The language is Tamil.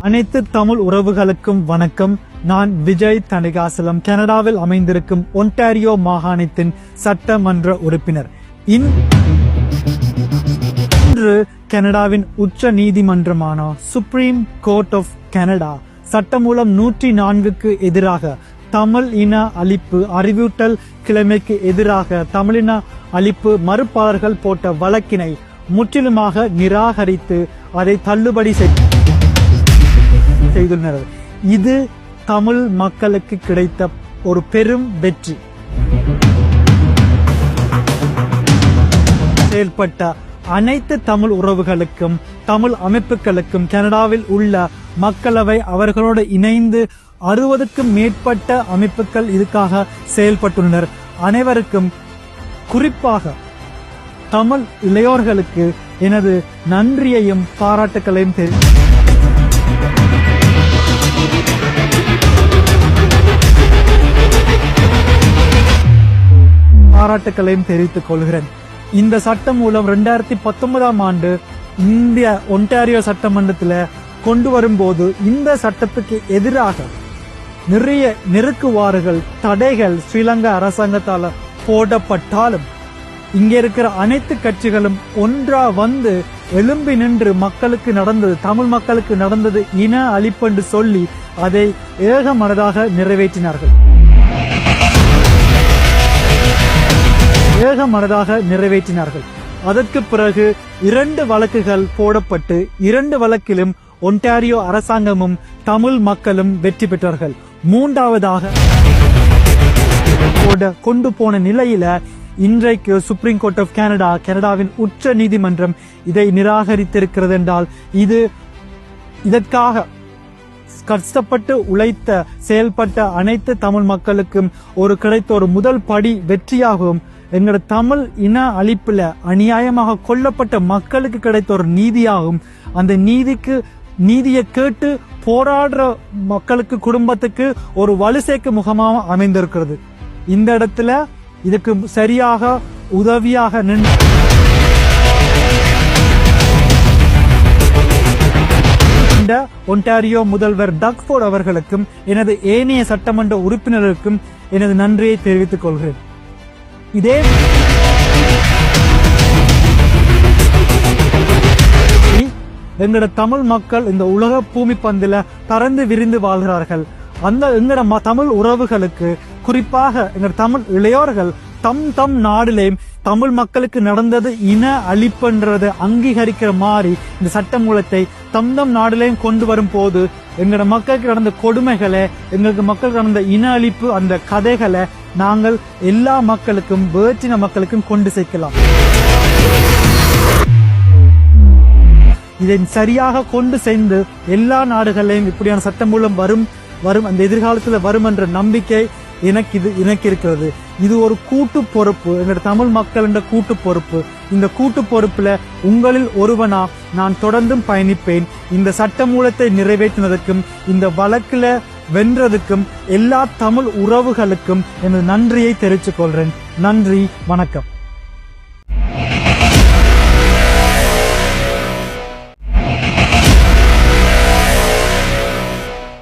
அனைத்து தமிழ் உறவுகளுக்கும் வணக்கம். நான் விஜய் தணிகாசலம் கனடாவில் அமைந்திருக்கும் ஒன்டாரியோ மாகாணத்தின் சட்டமன்ற உறுப்பினர். இன்- இன்று கனடாவின் உச்ச நீதிமன்றமான சுப்ரீம் கோர்ட் ஆஃப் கனடா சட்டமூலம் நூற்றி நான்குக்கு எதிராக தமிழ் இன அழிப்பு அறிவூட்டல் கிழமைக்கு எதிராக தமிழின அழிப்பு மறுப்பாளர்கள் போட்ட வழக்கினை முற்றிலுமாக நிராகரித்து அதை தள்ளுபடி செய்தார் செய்துள்ளனர். இது தமிழ் மக்களுக்கு கிடைத்த ஒரு பெரும் வெற்றி. செயல்பட்ட அனைத்து தமிழ் உறவுகளுக்கும் தமிழ் அமைப்புகளுக்கும் கனடாவில் உள்ள மக்களவை அவர்களோடு இணைந்து அறுபதுக்கும் மேற்பட்ட அமைப்புகள் இதுக்காக செயல்பட்டுள்ளனர். அனைவருக்கும் குறிப்பாக தமிழ் இளையோர்களுக்கு எனது நன்றியையும் பாராட்டுகளையும் தெரி பாராட்டுக்களையும் தெரிவித்துக் கொள்கிறேன். இந்த சட்டம் மூலம் ரெண்டாயிரத்தி பத்தொன்பதாம் ஆண்டு இந்திய ஒன்டாரியோ சட்டமன்றத்தில் கொண்டு வரும்போது இந்த சட்டத்துக்கு எதிராக நிறைய நெருக்குவாறுகள் தடைகள் ஸ்ரீலங்கா அரசாங்கத்தால போடப்பட்டாலும் இங்க இருக்கிற அனைத்து கட்சிகளும் ஒன்றா வந்து எழும்பி நின்று மக்களுக்கு நடந்தது தமிழ் மக்களுக்கு நடந்தது இன அழிப்பென்று சொல்லி அதை ஏகமனதாக நிறைவேற்றினார்கள். ஏக மனதாக நிறைவேற்றினார்கள். அதற்கு பிறகு இரண்டு வழக்குகள் போடப்பட்டு இரண்டு வழக்கிலும் ஒன்டாரியோ அரசாங்கமும் தமிழ் மக்களும் வெற்றி பெற்றார்கள். மூன்றாவதாக கொண்டு போன நிலையில இன்றைக்கு சுப்ரீம் கோர்ட் ஆஃப் கனடா கனடாவின் உச்ச நீதிமன்றம் இதை நிராகரித்திருக்கிறது என்றால் இது இதற்காக கஷ்டப்பட்டு உழைத்த செயல்பட்ட அனைத்து தமிழ் மக்களுக்கும் ஒரு கிடைத்த ஒரு முதல் படி வெற்றியாகவும் எங்களோட தமிழ் இன அழிப்புல அநியாயமாக கொல்லப்பட்ட மக்களுக்கு கிடைத்த ஒரு நீதியாகும். அந்த நீதிக்கு நீதியை கேட்டு போராடுற மக்களுக்கு குடும்பத்துக்கு ஒரு வலு சேர்க்க முகமாக அமைந்திருக்கிறது. இந்த இடத்துல இதுக்கு சரியாக உதவியாக நின்று ஒன்டாரியோ முதல்வர் டக்ஃபோர்ட் அவர்களுக்கும் எனது ஏனைய சட்டமன்ற உறுப்பினருக்கும் எனது நன்றியை தெரிவித்துக் கொள்கிறேன். இதே எங்களோட தமிழ் மக்கள் இந்த உலக பூமி பந்தில பறந்து விரிந்து வாழ்கிறார்கள். அந்த எங்களோட ம- தமிழ் உறவுகளுக்கு குறிப்பாக எங்கள் தமிழ் இளையோர்கள் தம் தம் நாடுலேயும் தமிழ் மக்களுக்கு நடந்தது இன அழிப்புன்றதை அங்கீகரிக்கிற மாதிரி இந்த சட்டமூலத்தை தம் தம் நாடுலேயும் கொண்டு வரும் போது எங்களோட மக்களுக்கு நடந்த கொடுமைகளை எங்களுக்கு மக்களுக்கு நடந்த இன அழிப்பு அந்த கதைகளை நாங்கள் எல்லா மக்களுக்கும் வேற்றின மக்களுக்கும் கொண்டு சேர்க்கலாம். இதை சரியாக கொண்டு சேர்ந்து எல்லா நாடுகளையும் இப்படியான சட்டம் மூலம் வரும் வரும் அந்த எதிர்காலத்தில் வரும் என்ற நம்பிக்கை எனக்கு இது எனக்கு இருக்கிறது. இது ஒரு கூட்டு பொறுப்பு. எங்களோட தமிழ் மக்கள் என்ற கூட்டு பொறுப்பு. இந்த கூட்டு பொறுப்புல உங்களில் ஒருவனா நான் தொடர்ந்தும் பயணிப்பேன். இந்த சட்ட மூலத்தை நிறைவேற்றினதற்கும் இந்த வழக்குல வென்றதுக்கும் எல்லா தமிழ் உறவுகளுக்கும் எனது நன்றியை தெரிவித்துக் கொள்றேன் நன்றி வணக்கம்.